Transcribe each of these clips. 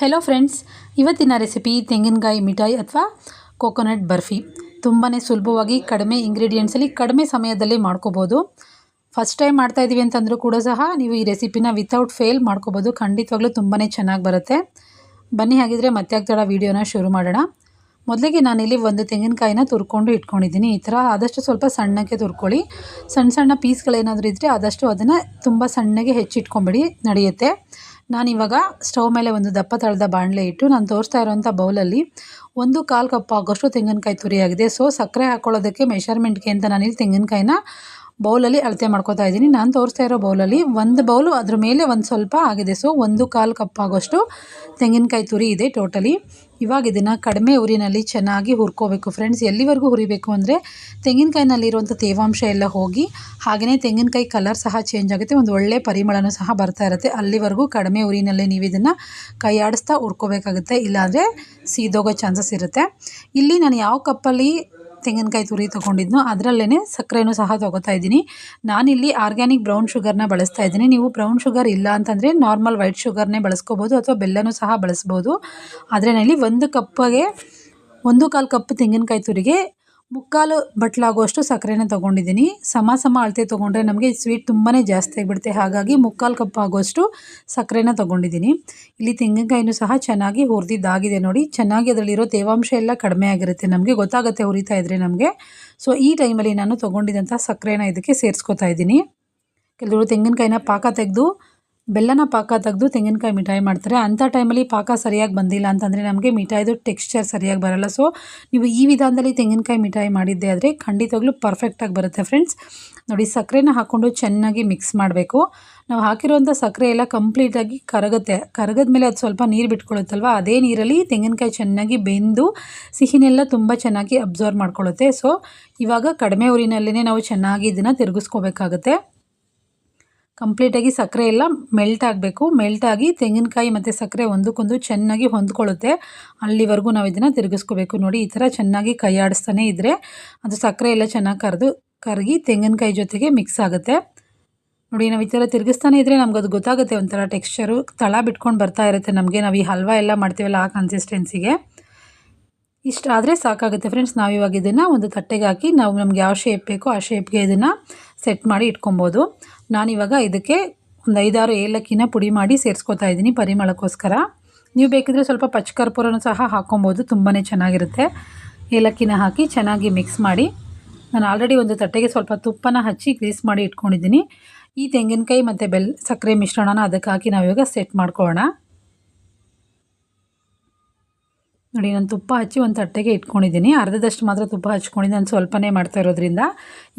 Hello friends ಇವತ್ತಿನ recipe ತೆಂಗಿನಕಾಯಿ ಮಿಠಾಯಿ ಅಥವಾ ಕೋಕೋನಟ್ ಬರ್ಫಿ. ತುಂಬಾ ಸುಲಭವಾಗಿ ಕಡಿಮೆ ಇಂಗ್ರೀಡಿಯೆಂಟ್ಸಲ್ಲಿ ಕಡಿಮೆ ಸಮಯದಲ್ಲಿ ಮಾಡ್ಕೋಬೋದು. ಫಸ್ಟ್ ಟೈಮ್ ಮಾಡ್ತಾ ಇದ್ದೀವಿ ಅಂತಂದರೂ ಕೂಡ ಸಹ ನೀವು ಈ ರೆಸಿಪಿನ ವಿತೌಟ್ ಫೇಲ್ ಮಾಡ್ಕೋಬೋದು. ಖಂಡಿತವಾಗ್ಲೂ ತುಂಬಾ ಚೆನ್ನಾಗಿ ಬರುತ್ತೆ. ಬನ್ನಿ ಹಾಗಿದ್ರೆ ಮತ್ತೆ ಆಗ್ತಾಡ ವೀಡಿಯೋನ ಶುರು ಮಾಡೋಣ. ಮೊದಲಿಗೆ ನಾನಿಲ್ಲಿ ಒಂದು ತೆಂಗಿನಕಾಯಿನ ತುರ್ಕೊಂಡು ಇಟ್ಕೊಂಡಿದ್ದೀನಿ. ಈ ಥರ ಆದಷ್ಟು ಸ್ವಲ್ಪ ಸಣ್ಣಕ್ಕೆ ತುರ್ಕೊಳ್ಳಿ. ಸಣ್ಣ ಸಣ್ಣ ಪೀಸ್ಗಳೇನಾದರೂ ಇದ್ದರೆ ಆದಷ್ಟು ಅದನ್ನು ತುಂಬ ಸಣ್ಣಗೆ ಹೆಚ್ಚಿಟ್ಕೊಂಬಿಡಿ, ನಡೆಯುತ್ತೆ. ನಾನಿವಾಗ ಸ್ಟವ್ ಮೇಲೆ ಒಂದು ದಪ್ಪ ತಳದ ಬಾಣಲೆ ಇಟ್ಟು ನಾನು ತೋರಿಸ್ತಾ ಇರೋವಂಥ ಬೌಲಲ್ಲಿ ಒಂದು ಕಾಲು ಕಪ್ ಆಗೋಷ್ಟು ತೆಂಗಿನಕಾಯಿ ತುರಿಯಾಗಿದೆ. ಸೊ ಸಕ್ಕರೆ ಹಾಕ್ಕೊಳ್ಳೋದಕ್ಕೆ ಮೆಷರ್ಮೆಂಟ್ಗೆ ಅಂತ ನಾನಿಲ್ಲಿ ತೆಂಗಿನಕಾಯಿನ ಬೌಲಲ್ಲಿ ಅಳತೆ ಮಾಡ್ಕೋತಾ ಇದ್ದೀನಿ. ನಾನು ತೋರಿಸ್ತಾ ಇರೋ ಬೌಲಲ್ಲಿ ಒಂದು ಬೌಲು ಅದ್ರ ಮೇಲೆ ಒಂದು ಸ್ವಲ್ಪ ಆಗಿದೆ. ಸೊ ಒಂದು ಕಾಲು ಕಪ್ ಆಗೋಷ್ಟು ತೆಂಗಿನಕಾಯಿ ತುರಿ ಇದೆ ಟೋಟಲಿ. ಇವಾಗ ಇದನ್ನು ಕಡಿಮೆ ಉರಿನಲ್ಲಿ ಚೆನ್ನಾಗಿ ಹುರ್ಕೋಬೇಕು ಫ್ರೆಂಡ್ಸ್. ಎಲ್ಲಿವರೆಗೂ ಹುರಿಬೇಕು ಅಂದರೆ ತೆಂಗಿನಕಾಯಿನಲ್ಲಿರುವಂಥ ತೇವಾಂಶ ಎಲ್ಲ ಹೋಗಿ ಹಾಗೆಯೇ ತೆಂಗಿನಕಾಯಿ ಕಲರ್ ಸಹ ಚೇಂಜ್ ಆಗುತ್ತೆ. ಒಂದು ಒಳ್ಳೆ ಪರಿಮಳನೂ ಸಹ ಬರ್ತಾ ಇರುತ್ತೆ. ಅಲ್ಲಿವರೆಗೂ ಕಡಿಮೆ ಉರಿನಲ್ಲಿ ನೀವು ಇದನ್ನು ಕೈಯಾಡಿಸ್ತಾ ಹುರ್ಕೋಬೇಕಾಗುತ್ತೆ. ಇಲ್ಲಾಂದರೆ ಸೀದೋಗೋ ಚಾನ್ಸಸ್ ಇರುತ್ತೆ. ಇಲ್ಲಿ ನಾನು ಯಾವ ಕಪ್ಪಲ್ಲಿ ತೆಂಗಿನಕಾಯಿ ತುರಿ ತೊಗೊಂಡಿದ್ನೋ ಅದರಲ್ಲೇ ಸಕ್ಕರೆನೂ ಸಹ ತೊಗೋತಾ ಇದ್ದೀನಿ. ನಾನಿಲ್ಲಿ ಆರ್ಗ್ಯಾನಿಕ್ ಬ್ರೌನ್ ಶುಗರ್ನ ಬಳಸ್ತಾ ಇದ್ದೀನಿ. ನೀವು ಬ್ರೌನ್ ಶುಗರ್ ಇಲ್ಲ ಅಂತಂದರೆ ನಾರ್ಮಲ್ ವೈಟ್ ಶುಗರ್ನೇ ಬಳಸ್ಕೋಬೋದು ಅಥವಾ ಬೆಲ್ಲನೂ ಸಹ ಬಳಸ್ಬೋದು. ಆದರೆ ಒಂದು ಕಪ್ಪಗೆ ಒಂದು ಕಾಲು ಕಪ್ ತೆಂಗಿನಕಾಯಿ ತುರಿಗೆ ಮುಕ್ಕಾಲು ಬಟ್ಲಾಗುವಷ್ಟು ಸಕ್ಕರೆನ ತೊಗೊಂಡಿದ್ದೀನಿ. ಸಮ ಸಮ ಅಳತೆ ತೊಗೊಂಡ್ರೆ ನಮಗೆ ಸ್ವೀಟ್ ತುಂಬಾ ಜಾಸ್ತಿ ಆಗಿಬಿಡುತ್ತೆ. ಹಾಗಾಗಿ ಮುಕ್ಕಾಲು ಕಪ್ ಆಗುವಷ್ಟು ಸಕ್ಕರೆನ ತೊಗೊಂಡಿದ್ದೀನಿ. ಇಲ್ಲಿ ತೆಂಗಿನಕಾಯಿನೂ ಸಹ ಚೆನ್ನಾಗಿ ಹುರಿದಿದ್ದಾಗಿದೆ ನೋಡಿ. ಚೆನ್ನಾಗಿ ಅದರಲ್ಲಿರೋ ತೇವಾಂಶ ಎಲ್ಲ ಕಡಿಮೆ ಆಗಿರುತ್ತೆ. ನಮಗೆ ಗೊತ್ತಾಗುತ್ತೆ ಹುರಿತಾ ಇದ್ದರೆ ನಮಗೆ. ಸೊ ಈ ಟೈಮಲ್ಲಿ ನಾನು ತೊಗೊಂಡಿದ್ದಂಥ ಸಕ್ಕರೆನ ಇದಕ್ಕೆ ಸೇರಿಸ್ಕೊತಾ ಇದ್ದೀನಿ. ಕೆಲವರು ತೆಂಗಿನಕಾಯಿನ ಪಾಕ ತೆಗೆದು ಬೆಲ್ಲನ ಪಾಕ ತೆಗೆದು ತೆಂಗಿನಕಾಯಿ ಮಿಠಾಯಿ ಮಾಡ್ತಾರೆ. ಅಂಥ ಟೈಮಲ್ಲಿ ಪಾಕ ಸರಿಯಾಗಿ ಬಂದಿಲ್ಲ ಅಂತಂದರೆ ನಮಗೆ ಮಿಠಾಯಿದು ಟೆಕ್ಸ್ಚರ್ ಸರಿಯಾಗಿ ಬರಲ್ಲ. ಸೊ ನೀವು ಈ ವಿಧಾನದಲ್ಲಿ ತೆಂಗಿನಕಾಯಿ ಮಿಠಾಯಿ ಮಾಡಿದ್ದೆ ಆದರೆ ಖಂಡಿತವಾಗ್ಲೂ ಪರ್ಫೆಕ್ಟಾಗಿ ಬರುತ್ತೆ ಫ್ರೆಂಡ್ಸ್ ನೋಡಿ ಸಕ್ಕರೆನ ಹಾಕ್ಕೊಂಡು ಚೆನ್ನಾಗಿ ಮಿಕ್ಸ್ ಮಾಡಬೇಕು. ನಾವು ಹಾಕಿರುವಂಥ ಸಕ್ಕರೆ ಎಲ್ಲ ಕಂಪ್ಲೀಟಾಗಿ ಕರಗುತ್ತೆ. ಕರಗದ ಮೇಲೆ ಅದು ಸ್ವಲ್ಪ ನೀರು ಬಿಟ್ಕೊಳುತ್ತಲ್ವ? ಅದೇ ನೀರಲ್ಲಿ ತೆಂಗಿನಕಾಯಿ ಚೆನ್ನಾಗಿ ಬೆಂದು ಸಿಹಿನೆಲ್ಲ ತುಂಬ ಚೆನ್ನಾಗಿ ಅಬ್ಸರ್ವ್ ಮಾಡ್ಕೊಳ್ಳುತ್ತೆ ಸೊ ಇವಾಗ ಕಡಿಮೆ ಊರಿನಲ್ಲೇ ನಾವು ಚೆನ್ನಾಗಿ ಇದನ್ನು ತಿರುಗಿಸ್ಕೋಬೇಕಾಗುತ್ತೆ. ಕಂಪ್ಲೀಟಾಗಿ ಸಕ್ಕರೆ ಎಲ್ಲ ಮೆಲ್ಟ್ ಆಗಬೇಕು. ಮೆಲ್ಟಾಗಿ ತೆಂಗಿನಕಾಯಿ ಮತ್ತು ಸಕ್ಕರೆ ಒಂದಕ್ಕೊಂದು ಚೆನ್ನಾಗಿ ಹೊಂದ್ಕೊಳ್ಳುತ್ತೆ. ಅಲ್ಲಿವರೆಗೂ ನಾವು ಇದನ್ನು ತಿರುಗಿಸ್ಕೋಬೇಕು. ನೋಡಿ, ಈ ಥರ ಚೆನ್ನಾಗಿ ಕೈ ಆಡಿಸ್ತಾನೆ ಇದ್ದರೆ ಅದು ಸಕ್ಕರೆ ಎಲ್ಲ ಚೆನ್ನಾಗಿ ಕರೆದು, ಕರಗಿ ತೆಂಗಿನಕಾಯಿ ಜೊತೆಗೆ ಮಿಕ್ಸ್ ಆಗುತ್ತೆ. ನೋಡಿ, ನಾವು ಈ ಥರ ತಿರುಗಿಸ್ತಾನೆ ಇದ್ದರೆ ನಮ್ಗೆ ಅದು ಗೊತ್ತಾಗುತ್ತೆ ಒಂಥರ ಟೆಕ್ಸ್ಚರು ತಳ ಬಿಟ್ಕೊಂಡು ಬರ್ತಾ ಇರುತ್ತೆ ನಮಗೆ. ನಾವು ಈ ಹಲ್ವಾ ಎಲ್ಲ ಮಾಡ್ತೀವಲ್ಲ ಆ ಕನ್ಸಿಸ್ಟೆನ್ಸಿಗೆ ಇಷ್ಟ ಆದರೆ ಸಾಕಾಗುತ್ತೆ ಫ್ರೆಂಡ್ಸ್ ನಾವು ಇವಾಗ ಇದನ್ನು ಒಂದು ತಟ್ಟೆಗೆ ಹಾಕಿ ನಾವು ನಮ್ಗೆ ಯಾವ ಶೇಪ್ ಬೇಕೋ ಆ ಶೇಪ್ಗೆ ಇದನ್ನು ಸೆಟ್ ಮಾಡಿ ಇಟ್ಕೊಬೋದು. ನಾನಿವಾಗ ಇದಕ್ಕೆ ಒಂದು ಐದಾರು ಏಲಕ್ಕಿನ ಪುಡಿ ಮಾಡಿ ಸೇರಿಸ್ಕೊತಾ ಇದ್ದೀನಿ ಪರಿಮಳಕ್ಕೋಸ್ಕರ. ನೀವು ಬೇಕಿದ್ರೆ ಸ್ವಲ್ಪ ಪಚ್ಚಕರ್ಪೂರನೂ ಸಹ ಹಾಕ್ಕೊಬೋದು ತುಂಬಾ ಚೆನ್ನಾಗಿರುತ್ತೆ. ಏಲಕ್ಕಿನ ಹಾಕಿ ಚೆನ್ನಾಗಿ ಮಿಕ್ಸ್ ಮಾಡಿ. ನಾನು ಆಲ್ರೆಡಿ ಒಂದು ತಟ್ಟೆಗೆ ಸ್ವಲ್ಪ ತುಪ್ಪನ ಹಚ್ಚಿ ಗ್ರೀಸ್ ಮಾಡಿ ಇಟ್ಕೊಂಡಿದ್ದೀನಿ. ಈ ತೆಂಗಿನಕಾಯಿ ಮತ್ತು ಬೆಲ್ಲ ಸಕ್ಕರೆ ಮಿಶ್ರಣನ ಅದಕ್ಕೆ ಹಾಕಿ ನಾವಿವಾಗ ಸೆಟ್ ಮಾಡ್ಕೊಳ್ಳೋಣ ನೋಡಿ, ನಾನು ತುಪ್ಪ ಹಚ್ಚಿ ಒಂದು ತಟ್ಟೆಗೆ ಇಟ್ಕೊಂಡಿದ್ದೀನಿ. ಅರ್ಧದಷ್ಟು ಮಾತ್ರ ತುಪ್ಪ ಹಚ್ಕೊಂಡಿದ್ದೀನಿ ನಾನು ಸ್ವಲ್ಪನೇ ಮಾಡ್ತಾ ಇರೋದ್ರಿಂದ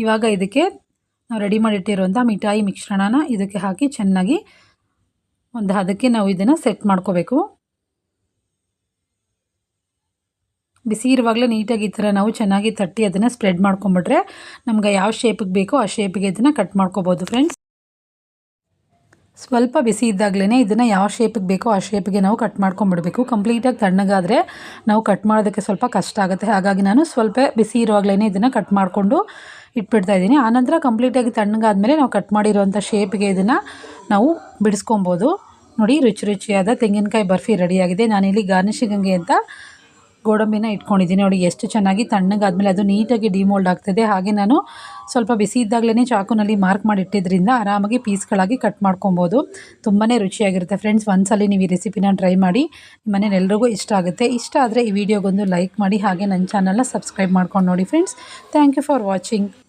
ಇವಾಗ ಇದಕ್ಕೆ ನಾವು ರೆಡಿ ಮಾಡಿಟ್ಟಿರುವಂಥ ಮಿಠಾಯಿ ಮಿಶ್ರಣನ ಇದಕ್ಕೆ ಹಾಕಿ ಚೆನ್ನಾಗಿ ಒಂದು ಹದಕ್ಕೆ ನಾವು ಇದನ್ನು ಸೆಟ್ ಮಾಡ್ಕೋಬೇಕು. ಬಿಸಿ ಇರುವಾಗಲೇ ನೀಟಾಗಿ ಈ ಥರ ನಾವು ಚೆನ್ನಾಗಿ ತಟ್ಟಿ ಅದನ್ನು ಸ್ಪ್ರೆಡ್ ಮಾಡ್ಕೊಂಬಿಟ್ರೆ ನಮ್ಗೆ ಯಾವ ಶೇಪಿಗೆ ಬೇಕೋ ಆ ಶೇಪಿಗೆ ಇದನ್ನು ಕಟ್ ಮಾಡ್ಕೋಬೋದು ಫ್ರೆಂಡ್ಸ್ ಸ್ವಲ್ಪ ಬಿಸಿ ಇದ್ದಾಗಲೇ ಇದನ್ನು ಯಾವ ಶೇಪಿಗೆ ಬೇಕೋ ಆ ಶೇಪಿಗೆ ನಾವು ಕಟ್ ಮಾಡ್ಕೊಂಬಿಡಬೇಕು ಕಂಪ್ಲೀಟಾಗಿ ತಣ್ಣಗಾದರೆ ನಾವು ಕಟ್ ಮಾಡೋದಕ್ಕೆ ಸ್ವಲ್ಪ ಕಷ್ಟ ಆಗುತ್ತೆ. ಹಾಗಾಗಿ ನಾನು ಸ್ವಲ್ಪ ಬಿಸಿ ಇರುವಾಗಲೇ ಇದನ್ನು ಕಟ್ ಮಾಡಿಕೊಂಡು ಇಟ್ಬಿಡ್ತಾ ಇದ್ದೀನಿ. ಆನಂತರ ಕಂಪ್ಲೀಟಾಗಿ ತಣ್ಣಗಾದಮೇಲೆ ನಾವು ಕಟ್ ಮಾಡಿರೋವಂಥ ಶೇಪಿಗೆ ಇದನ್ನು ನಾವು ಬಿಡಿಸ್ಕೊಬೋದು. ನೋಡಿ, ರುಚಿ ರುಚಿಯಾದ ತೆಂಗಿನಕಾಯಿ ಬರ್ಫಿ ರೆಡಿಯಾಗಿದೆ ನಾನಿಲ್ಲಿ ಗಾರ್ನಿಷಿಂಗ್ಗೆ ಅಂತ ಗೋಡಂಬಿನ ಇಟ್ಕೊಂಡಿದ್ದೀನಿ. ನೋಡಿ, ಎಷ್ಟು ಚೆನ್ನಾಗಿ ತಣ್ಣಗಾದಮೇಲೆ ಅದು ನೀಟಾಗಿ ಡಿಮೋಲ್ಡ್ ಆಗ್ತದೆ. ಹಾಗೆ ನಾನು ಸ್ವಲ್ಪ ಬಿಸಿ ಇದ್ದಾಗಲೇ ಚಾಕುನಲ್ಲಿ ಮಾರ್ಕ್ ಮಾಡಿ ಇಟ್ಟಿದ್ದರಿಂದ ಆರಾಮಾಗಿ ಪೀಸ್ಗಳಾಗಿ ಕಟ್ ಮಾಡ್ಕೊಬೋದು. ತುಂಬಾ ರುಚಿಯಾಗಿರುತ್ತೆ. ಫ್ರೆಂಡ್ಸ್, ಒಂದ್ಸಲ ನೀವು ಈ ರೆಸಿಪಿನ ಟ್ರೈ ಮಾಡಿ ಮನೇಲಿ ಎಲ್ರಿಗೂ ಇಷ್ಟ ಆಗುತ್ತೆ. ಇಷ್ಟ ಆದರೆ ಈ ವಿಡಿಯೋಗೊಂದು ಲೈಕ್ ಮಾಡಿ, ಹಾಗೆ ನನ್ನ ಚಾನಲ್ನ ಸಬ್ಸ್ಕ್ರೈಬ್ ಮಾಡ್ಕೊಂಡು ನೋಡಿ friends. Thank you for watching.